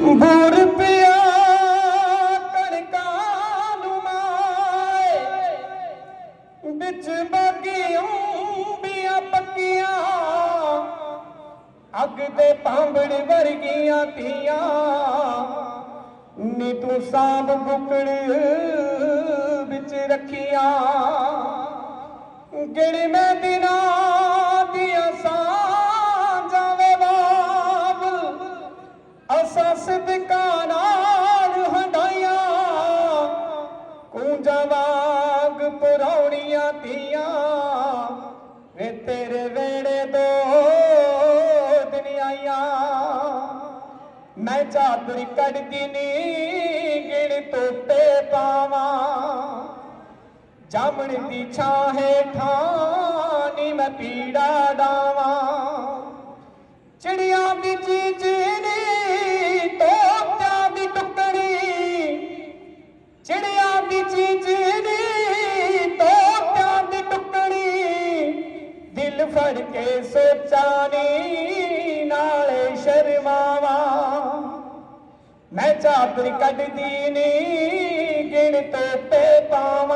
ਬੂਰ ਪਿਆ ਕਣਕਾਂ ਨੂੰ ਮਾਏ। ਵਿੱਚ ਬਾਗੀਆਂ ਬੀਆਂ ਪੱਕੀਆਂ। ਅੱਗ ਦੇ ਭਾਂਬੜ ਵਰਗੀਆਂ ਧੀਆਂ। ਨੀ ਤੂੰ ਸਾਂਭ ਬੁਕੜ ਵਿੱਚ ਰੱਖੀਆਂ। ਗਿਣ ਮੈਂ ਦਿਨਾਂ ਅਸਾਂ ਸਿਦਕਾਂ ਨਾਲ ਹੰਡਾਈਆਂ, ਕੂੰਜਾਂ ਵਾਂਗ ਪਰੌਣੀਆਂ ਧੀਆਂ। ਵੇ ਤੇਰੇ ਵੇੜੇ ਦੋ ਦਿਨ ਮੈਂ ਚਾਦਰ ਕੱਢਦੀ ਨੀ, ਗਿਣ ਤੋਤੇ ਪਾਵਾਂ। ਜਾਮਣ ਦੀ ਛਾਂ ਹੇਠਾਂ ਨੀ ਮੈਂ ਪੀੜਾ ਡਾਵਾਂ। ਚਿੜੀਆਂ ਫੜ ਕੇ ਸੋਚਾਂ ਨੀ ਨਾਲੇ ਸ਼ਰਮਾਵਾਂ। ਮੈਂ ਚਾਦਰ ਕੱਢਦੀ ਨੀ ਗਿਣ ਤੋਤੇ ਪਾਵਾਂ।